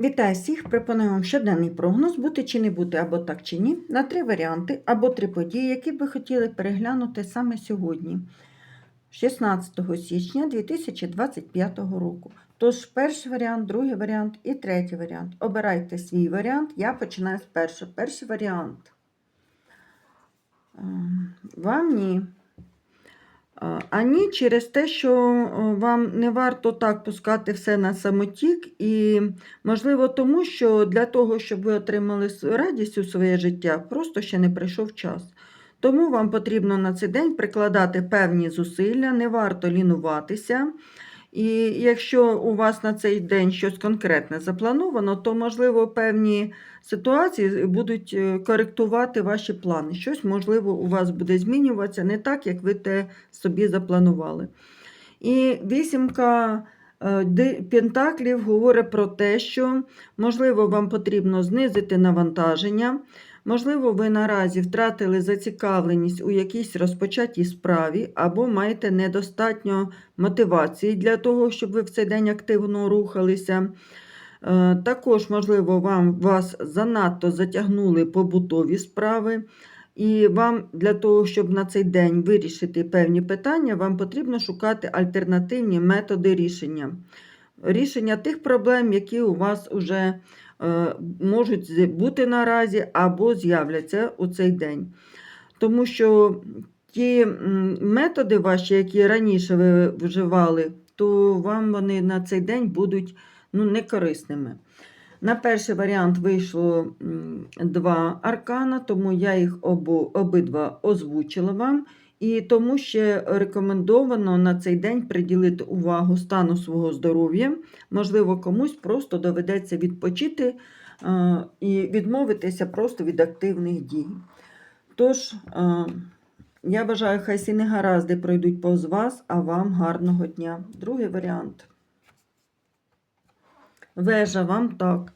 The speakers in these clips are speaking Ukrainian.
Вітаю всіх! Пропоную вам щоденний прогноз бути чи не бути, або так чи ні, на три варіанти або три події, які ви хотіли переглянути саме сьогодні, 16 січня 2025 року. Тож, перший варіант, другий варіант і третій варіант. Обирайте свій варіант. Я починаю з першого. Перший варіант. Ем, Вам ні. А, А ні, через те, що вам не варто так пускати все на самотік, і, можливо, тому що для того, щоб ви отримали радість у своє життя, просто ще не прийшов час. Тому вам потрібно на цей день прикладати певні зусилля, не варто лінуватися. І якщо у вас на цей день щось конкретне заплановано, то, можливо, певні ситуації будуть е, коректувати ваші плани. Щось, можливо, у вас буде змінюватися не так, як ви те собі запланували. І вісімка е, пентаклів говорить про те, що, можливо, вам потрібно знизити навантаження, можливо, ви наразі втратили зацікавленість у якійсь розпочатій справі, або маєте недостатньо мотивації для того, щоб ви в цей день активно рухалися. Е, Також, можливо, вам вас занадто затягнули побутові справи, і вам для того, щоб на цей день вирішити певні питання, вам потрібно шукати альтернативні методи рішення. Рішення тих проблем, які у вас вже можуть бути наразі або з'являться у цей день. Тому що ті методи ваші, які раніше ви вживали, то вам вони на цей день будуть ну, некорисними. На перший варіант вийшло два аркана, тому я їх обу, обидва озвучила вам. І тому ще рекомендовано на цей день приділити увагу стану свого здоров'я. Можливо, комусь просто доведеться відпочити е, і відмовитися просто від активних дій. Тож, е, я бажаю, хай всі негаразди пройдуть повз вас, а вам гарного дня. Другий варіант. Вежа вам так.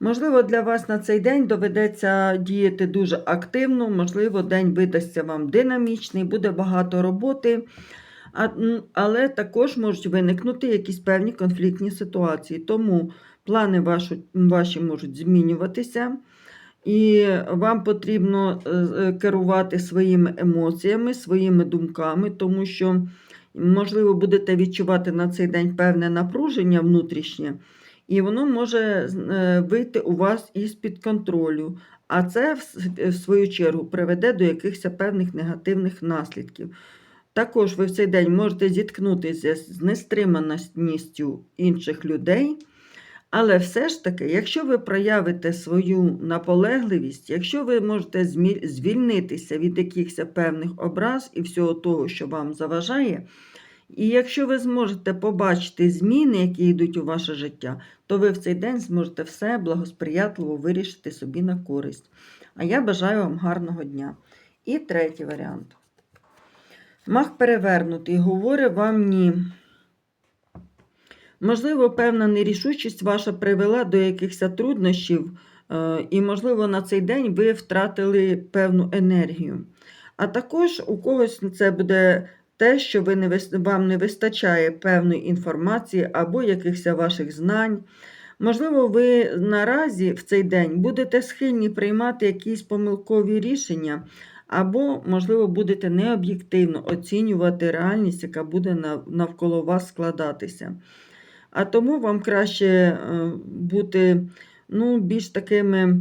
Можливо, для вас на цей день доведеться діяти дуже активно, можливо, день видасться вам динамічний, буде багато роботи, але також можуть виникнути якісь певні конфліктні ситуації. Тому плани ваші, можуть змінюватися, і вам потрібно е, е, керувати своїми емоціями, своїми думками, тому що, можливо, будете відчувати на цей день певне напруження внутрішнє. І воно може е, вийти у вас із-під контролю. А це, в свою чергу, приведе до якихось певних негативних наслідків. Також ви в цей день можете зіткнутися з нестриманістю інших людей. Але все ж таки, якщо ви проявите свою наполегливість, якщо ви можете звільнитися від якихось певних образ і всього того, що вам заважає, і якщо ви зможете побачити зміни, які йдуть у ваше життя, то ви в цей день зможете все благосприятливо вирішити собі на користь. А я бажаю вам гарного дня. І третій варіант. Мах перевернутий, говорить вам ні. Можливо, певна нерішучість ваша привела до якихось труднощів, е, і, можливо, на цей день ви втратили певну енергію. А також у когось це буде те, що ви не, вам не вистачає певної інформації або якихось ваших знань. Можливо, ви наразі в цей день будете схильні приймати якісь помилкові рішення, або, можливо, будете необ'єктивно оцінювати реальність, яка буде навколо вас складатися. А тому вам краще е, бути ну, більш такими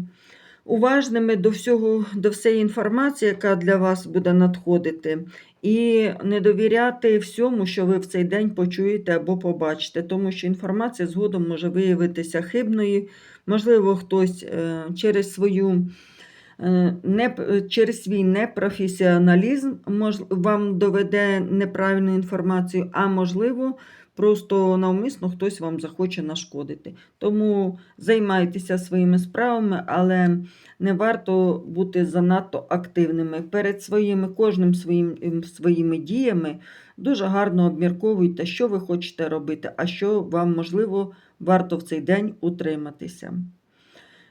уважними до всього, до всієї інформації, яка для вас буде надходити, і не довіряти всьому, що ви в цей день почуєте або побачите, тому що інформація згодом може виявитися хибною. Можливо, хтось е, через свою. е, Не, через свій непрофесіоналізм вам доведе неправильну інформацію, а можливо, просто навмисно хтось вам захоче нашкодити. Тому займайтеся своїми справами, але не варто бути занадто активними. Перед своїми, кожним своїм, ем, своїми діями дуже гарно обмірковуйте, що ви хочете робити, а що вам, можливо, варто в цей день утриматися.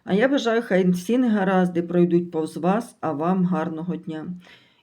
А я бажаю, хай всі негаразди пройдуть повз вас, а вам гарного дня.